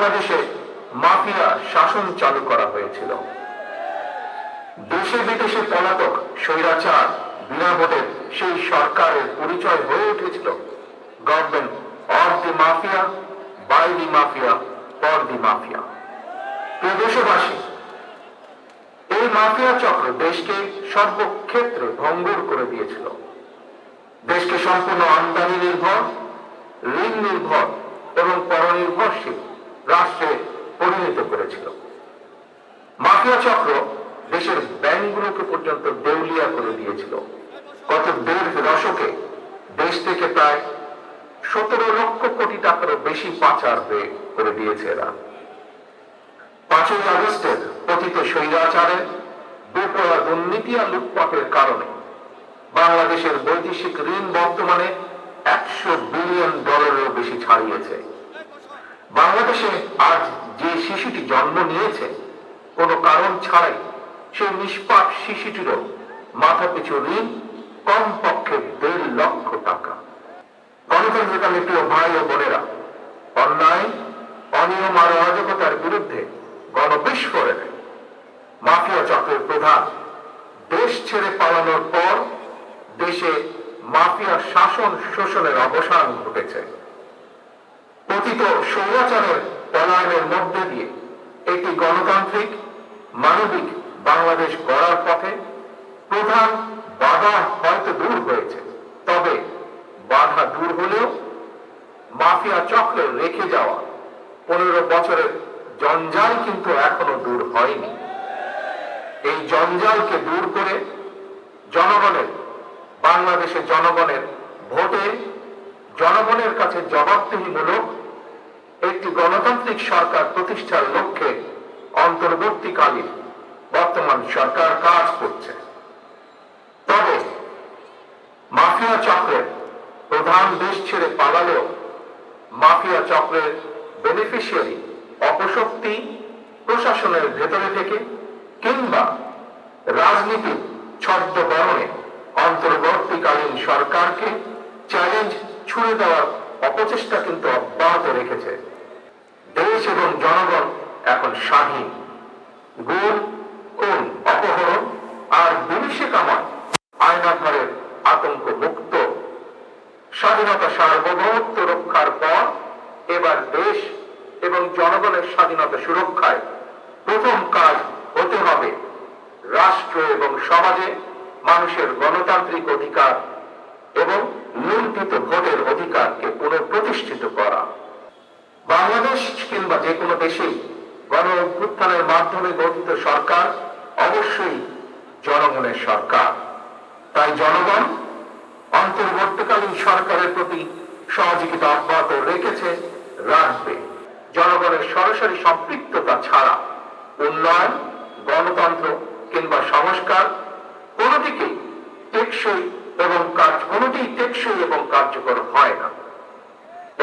বাংলাদেশে মাফিয়া শাসন চালু করা হয়েছিল। দেশে বিদেশে পলাতক স্বৈরাচার বিনা ভোটের সেই সরকারের পরিচয় হয়ে উঠেছিল। Government of the mafia, by the mafia, for the mafia. প্রিয় দেশবাসী, এই মাফিয়া চক্র দেশকে সর্বক্ষেত্রে ভঙ্গুর করে দিয়েছিল। দেশকে সম্পূর্ণ আমদানি নির্ভর, ঋণ নির্ভর এবং পরনির্ভরশীল। রাষ্ট্রে পরিণত করেছিল। মাফিয়া চক্র দেশের ব্যাংকগুলোকে পর্যন্ত দেউলিয়া করে দিয়েছিল। গত দেড় দশকে দেশ থেকে প্রায় সতেরো লক্ষ কোটি টাকারও বেশি পাচার হয়ে করে দিয়েছে এরা। পাঁচই আগস্টের পতিত স্বৈরাচারের বেপরা দুর্নীতি আর লুটপাটের কারণে বাংলাদেশের বৈদেশিক ঋণ বর্তমানে একশো বিলিয়ন ডলারেরও বেশি ছাড়িয়েছে। বাংলাদেশে আজ যে শিশুটি জন্ম নিয়েছে, কোনো কারণ ছাড়াই সেই নিষ্পাপ শিশুটিরও মাথা পিছু ঋণ, কমপক্ষে দেড় লক্ষ টাকা। গণতন্ত্রের আমি প্রিয় ভাই ও বোনেরা, অন্যায়, অনিয়ম আর অরাজকতার বিরুদ্ধে গণবিস্ফোরণে মাফিয়া চক্রের প্রধান দেশ ছেড়ে পালানোর পর দেশে মাফিয়া শাসন শোষণের অবসান ঘটেছে। মধ্যে দিয়ে। একটি গণতান্ত্রিক, মানবিক বাংলাদেশ গড়ার পথে প্রধান বাধা হয়তো দূর হয়েছে। তবে বাধা দূর হলেও মাফিয়া চক্রে রেখে যাওয়া পনেরো বছরের জঞ্জাল কিন্তু এখনও দূর হয়নি। এই জঞ্জালকে দূর করে জনগণের, বাংলাদেশের জনগণের ভোটে জনগণের কাছে জবাবদিহিমূলক একটি গণতান্ত্রিক সরকার প্রতিষ্ঠার লক্ষ্যে অন্তর্বর্তীকালীন বর্তমান সরকার কাজ করছে। তবে মাফিয়া চক্রের প্রধান দেশ ছেড়ে পালালেও মাফিয়া চক্রের বেনিফিশিয়ারি অপশক্তি প্রশাসনের ভেতরে থেকে কিংবা রাজনীতির ছদ্মবরণে অন্তর্বর্তীকালীন সরকারকে চ্যালেঞ্জ ছুড়ে দেওয়ার অপচেষ্টা কিন্তু অব্যাহত রেখেছে। দেশ এবং জনগণ এখন স্বাধীন। গুণ কোন অপহরণ আর বিনিশে কামান আয়নাঘরের আতঙ্ক মুক্ত স্বাধীনতা সার্বভৌমত্ব রক্ষার পর এবার দেশ এবং জনগণের স্বাধীনতা সুরক্ষায় প্রথম কাজ হতে হবে রাষ্ট্র এবং সমাজে মানুষের গণতান্ত্রিক অধিকার এবং লুণ্ঠিত ভোটের অধিকারকে পুনঃপ্রতিষ্ঠিত করা। বাংলাদেশ কিংবা যে কোনো দেশেই গণ অভ্যুত্থানের মাধ্যমে গঠিত সরকার অবশ্যই জনগণের সরকার। তাই জনগণ অন্তর্বর্তীকালীন সরকারের প্রতি সহযোগিতা অব্যাহত রেখেছে, রাখবে। জনগণের সরাসরি সম্পৃক্ততা ছাড়া উন্নয়ন, গণতন্ত্র কিংবা সংস্কার কোনো দিকেই টেকসই এবং কাজ কোনোটি টেকসই এবং কার্যকর হয় না।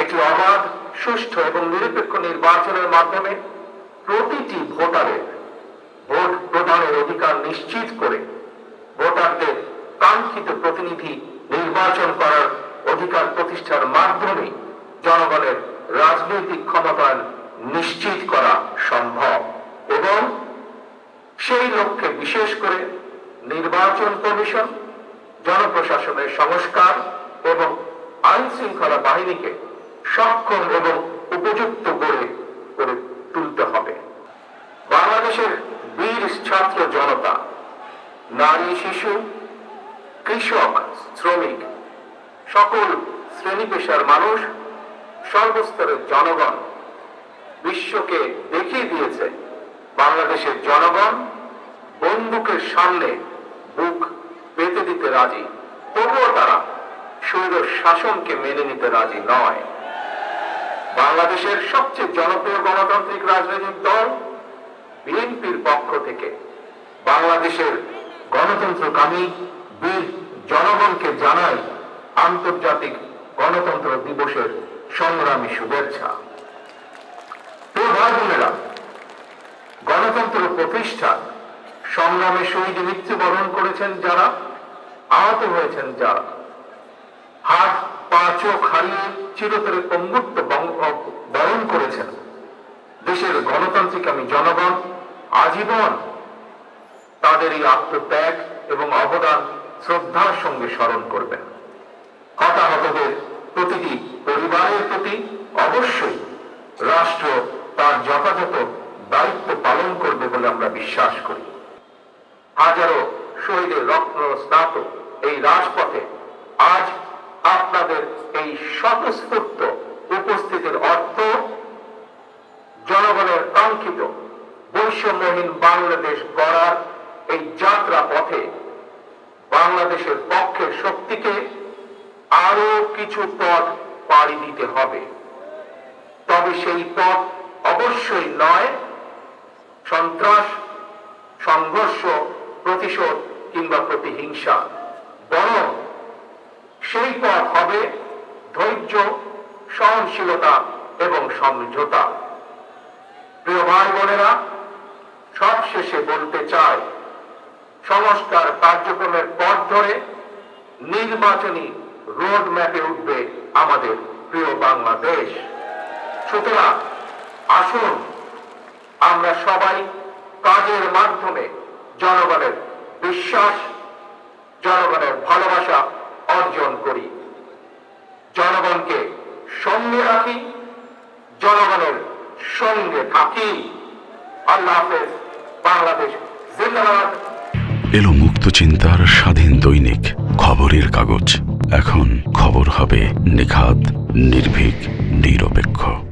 একটি অবাধ, সুষ্ঠু এবং নিরপেক্ষ নির্বাচনের মাধ্যমে প্রতিটি ভোটারের ভোট প্রদানের অধিকার নিশ্চিত করে ভোটারদের কাঙ্ক্ষিত প্রতিনিধি নির্বাচন করার অধিকার প্রতিষ্ঠার মাধ্যমে জনগণের রাজনৈতিক ক্ষমতায়ন নিশ্চিত করা সম্ভব এবং সেই লক্ষ্যে বিশেষ করে নির্বাচন কমিশন জনপ্রশাসনের সংস্কার এবং আইন শৃঙ্খলা বাহিনীকে সক্ষম এবং উপযুক্ত করে করে তুলতে হবে। বাংলাদেশের বীর ছাত্র জনতা, নারী, শিশু, কৃষক, শ্রমিক, সকল শ্রেণি পেশার মানুষ, সর্বস্তরের জনগণ বিশ্বকে দেখিয়ে দিয়েছে। বাংলাদেশের জনগণ বন্দুকের সামনে বুক পেতে দিতে রাজি। তবুও তারা স্বৈর শাসনকে মেনে নিতে রাজি নয়। বাংলাদেশের সবচেয়ে জনপ্রিয় গণতান্ত্রিক রাজনৈতিক দল বিএনপির পক্ষ থেকে বাংলাদেশের গণতন্ত্রকামী বীর জনগণকে জানাই আন্তর্জাতিক গণতন্ত্র দিবসের সংগ্রামী শুভেচ্ছা। বোনেরা, গণতন্ত্র প্রতিষ্ঠা সংগ্রামে শহীদ মৃত্যুবরণ করেছেন যারা আহত হয়েছেন যারা হাত, পা, চোখ হারিয়ে চিরতরে পঙ্গুত্ব বরণ করেছেন। দেশের গণতান্ত্রিকামী জনগণ, আজীবন তাদের এই আত্মত্যাগ এবং অবদান শ্রদ্ধার সঙ্গে স্মরণ করবেন। হতাহতদের প্রতিটি পরিবারের প্রতি অবশ্যই রাষ্ট্র তার যথাযথ দায়িত্ব পালন করবে বলে আমরা বিশ্বাস করি। হাজারো শহীদের রত্ন স্নাত এই রাজপথে আজ আপনাদের এই স্বতঃস্ফূর্ত উপস্থিতির অর্থ জনগণের কাঙ্ক্ষিত বৈষম্যহীন বাংলাদেশ গড়ার এই যাত্রা পথে বাংলাদেশের পক্ষের শক্তিকে আরও কিছু পথ পাড়ি দিতে হবে। তবে সেই পথ অবশ্যই নয়, সন্ত্রাস, সংঘর্ষ, প্রতিশোধ কিংবা প্রতিহিংসা। বরং সেই পথ হবে ধৈর্য, সহনশীলতা এবং সমঝোতা। প্রিয় ভাই বোনেরা, সবশেষে বলতে চাই, সংস্কার কার্যক্রমের পথ ধরে নির্বাচনী রোড ম্যাপে উঠবে আমাদের প্রিয় বাংলাদেশ। সুতরাং আসুন আমরা সবাই কাজের মাধ্যমে জনগণের বিশ্বাস জনগণের ভালোবাসা অর্জন করি। জনগণকে সঙ্গে রাখি, জনগণের সঙ্গে থাকি। আল্লাহ হাফেজ, বাংলাদেশ জিন্দাবাদ। এলো মুক্ত চিন্তার স্বাধীন দৈনিক খবরের কাগজ। এখন খবর হবে নিখাত, নির্ভীক, নিরপেক্ষ।